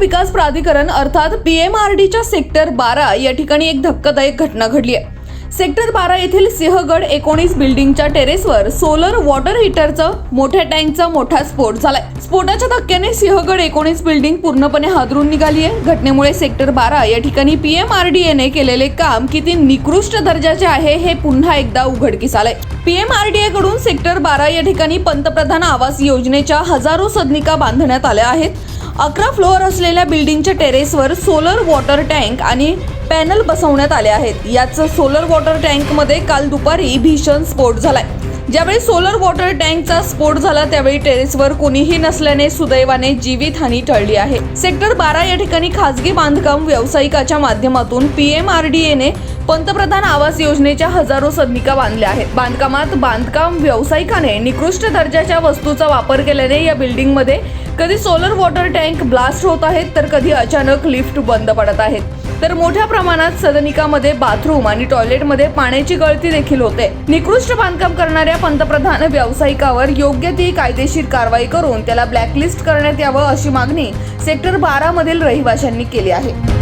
विकास प्राधिकरण अर्थात पीएमआरडीच्या सेक्टर बारा या ठिकाणी एक धक्कादायक घटना घडली आहे. सेक्टर बारा येथील सिंहगड एकोणीस बिल्डिंगच्या टेरेसवर सोलर वॉटर हीटरचं मोठ्या टँकचा मोठा स्फोट झालाय. स्फोटाच्या धक्क्याने सिंहगड एकोणीस बिल्डिंग पूर्णपणे हादरून निघाली आहे. घटनेमुळे सेक्टर बारा या ठिकाणी पीएमआरडीएने केलेले काम किती निकृष्ट दर्जाचे आहे हे पुन्हा एकदा उघडकीस आलंय. पीएमआरडीए कडून सेक्टर बारा या ठिकाणी पंतप्रधान आवास योजनेच्या हजारो सदनिका बांधण्यात आल्या आहेत. अकरा फ्लोअर असलेल्या बिल्डिंगच्या टेरेसवर सोलर वॉटर टँक आणि पॅनल बसवण्यात आले आहेत. याच सोलर वॉटर टँकमध्ये काल दुपारी भीषण स्फोट झालाय. ज्यावेळी सोलर वॉटर टँकचा स्फोट झाला त्यावेळी टेरेसवर कोणीही नसल्याने सुदैवाने जीवितहानी टळली आहे. सेक्टर बारा या ठिकाणी खासगी बांधकाम व्यावसायिकाच्या माध्यमातून पीएमआरडीएने पंतप्रधान आवास योजनेच्या हजारो सदनिका बांधल्या आहेत. बांधकामात बांधकाम व्यावसायिकाने निकृष्ट दर्जाच्या वस्तूचा वापर केल्याने या बिल्डिंगमध्ये कधी सोलर वॉटर टँक ब्लास्ट होत आहेत तर कधी अचानक लिफ्ट बंद पडत आहेत. तर मोठ्या प्रमाणात सदनिकामध्ये बाथरूम आणि टॉयलेटमध्ये पाण्याची गळती देखील होते. निकृष्ट बांधकाम करणाऱ्या पंतप्रधान व्यावसायिकावर योग्य ती कायदेशीर कारवाई करून त्याला ब्लॅकलिस्ट करण्यात यावं अशी मागणी सेक्टर बारा मधील रहिवाशांनी केली आहे.